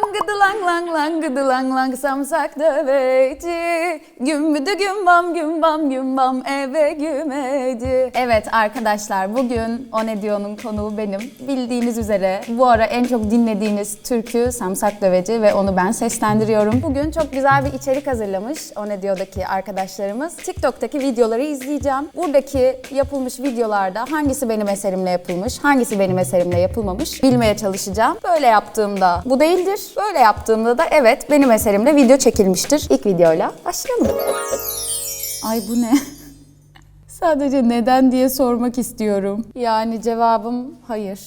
Langıdı lang lang langıdı lang lang samsak döveci Gümbüdü gümbam gümbam gümbam eve gümeci Evet arkadaşlar bugün O Ne Diyor'un konuğu benim. Bildiğiniz üzere bu ara en çok dinlediğiniz türkü Samsak Döveci ve onu ben seslendiriyorum. Bugün çok güzel bir içerik hazırlamış O Ne Diyor'daki arkadaşlarımız. TikTok'taki videoları izleyeceğim. Buradaki yapılmış videolarda hangisi benim eserimle yapılmış, hangisi benim eserimle yapılmamış bilmeye çalışacağım. Böyle yaptığımda bu değildir. Böyle yaptığımda da evet benim eserimle video çekilmiştir. İlk videoyla başlayalım. Ay bu ne? Sadece neden diye sormak istiyorum. Yani cevabım hayır.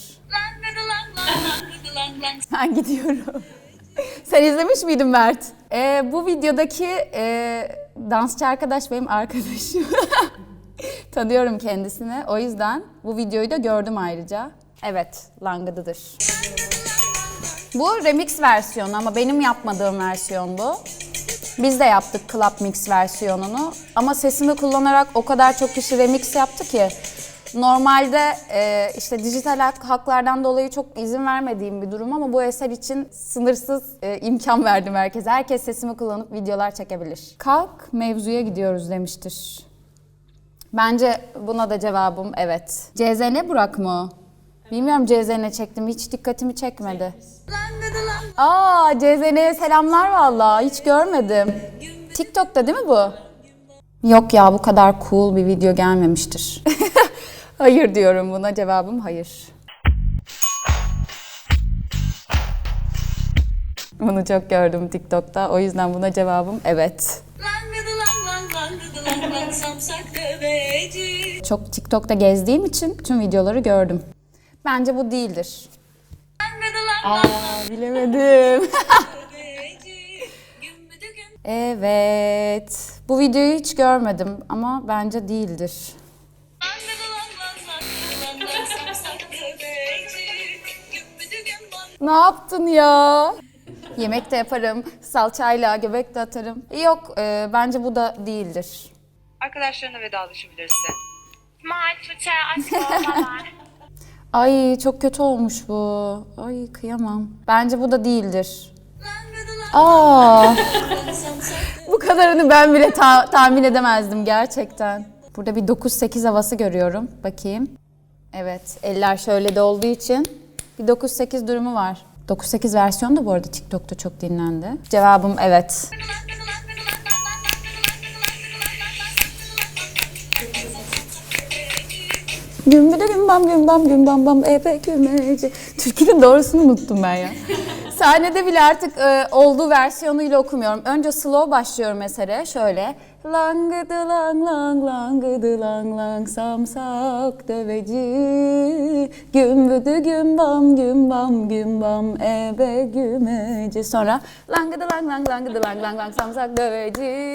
Ben gidiyorum. Sen izlemiş miydin Mert? Ee, bu videodaki e, dansçı arkadaş benim arkadaşım. Tanıyorum kendisini. O yüzden bu videoyu da gördüm ayrıca. Evet, Langıdı'dır. Bu remix versiyonu ama benim yapmadığım versiyon bu. Biz de yaptık Club Mix versiyonunu ama sesimi kullanarak o kadar çok kişi remix yaptı ki normalde e, işte dijital hak- haklardan dolayı çok izin vermediğim bir durum ama bu eser için sınırsız e, imkan verdim herkese. Herkes sesimi kullanıp videolar çekebilir. Kalk mevzuya gidiyoruz demiştir. Bence buna da cevabım evet. CZN Burak mı? Bilmiyorum CZN çektim hiç dikkatimi çekmedi. Aa CZN'ye selamlar vallahi hiç görmedim. TikTok'ta değil mi bu? Yok ya bu kadar cool bir video gelmemiştir. hayır diyorum buna cevabım hayır. Bunu çok gördüm TikTok'ta o yüzden buna cevabım evet. Çok TikTok'ta gezdiğim için tüm videoları gördüm. Bence bu değildir. Aa bilemedim. evet. Bu videoyu hiç görmedim ama bence değildir. Ne yaptın ya? Yemek de yaparım, salçayla göbek de atarım. Yok, e, bence bu da değildir. Arkadaşlarına vedalaşabilirsin. İsmail Tuğçe aşk olmalar. Ay çok kötü olmuş bu. Ay kıyamam. Bence bu da değildir. Aa, bu kadarını ben bile ta- tahmin edemezdim gerçekten. Burada bir 9-8 havası görüyorum. Bakayım. Evet, eller şöyle de olduğu için bir 9-8 durumu var. 9-8 versiyonu da bu arada TikTok'ta çok dinlendi. Cevabım evet. Gümbüdü gümbam gümbam gümbam bam ebe gümeci. Türkünün doğrusunu unuttum ben ya. Sahnede bile artık e, olduğu versiyonuyla okumuyorum. Önce slow başlıyorum esere şöyle. Langıdı lang lang langıdı lang lang samsak döveci. Gümbüdü gümbam gümbam gümbam ebe gümeci. Sonra langıdı lang lang langıdı lang lang lang samsak döveci.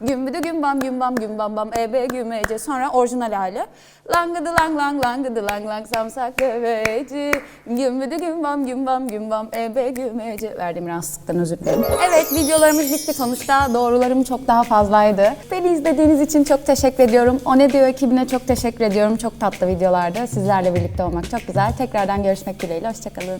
Gümbüdü gümbam gümbam gümbam bam ebe gümeci. Sonra orijinal hali. Langıdı lang lang langıdı lang lang samsak döveci. Gümbüdü gümbam gümbam gümbam ebe gümeci. Verdiğim rahatsızlıktan özür dilerim. Evet videolarımız bitti. Sonuçta doğrularım çok daha fazlaydı. Beni izlediğiniz için çok teşekkür ediyorum. O Ne Diyor ekibine çok teşekkür ediyorum. Çok tatlı videolarda sizlerle birlikte olmak çok güzel. Tekrardan görüşmek dileğiyle. Hoşçakalın.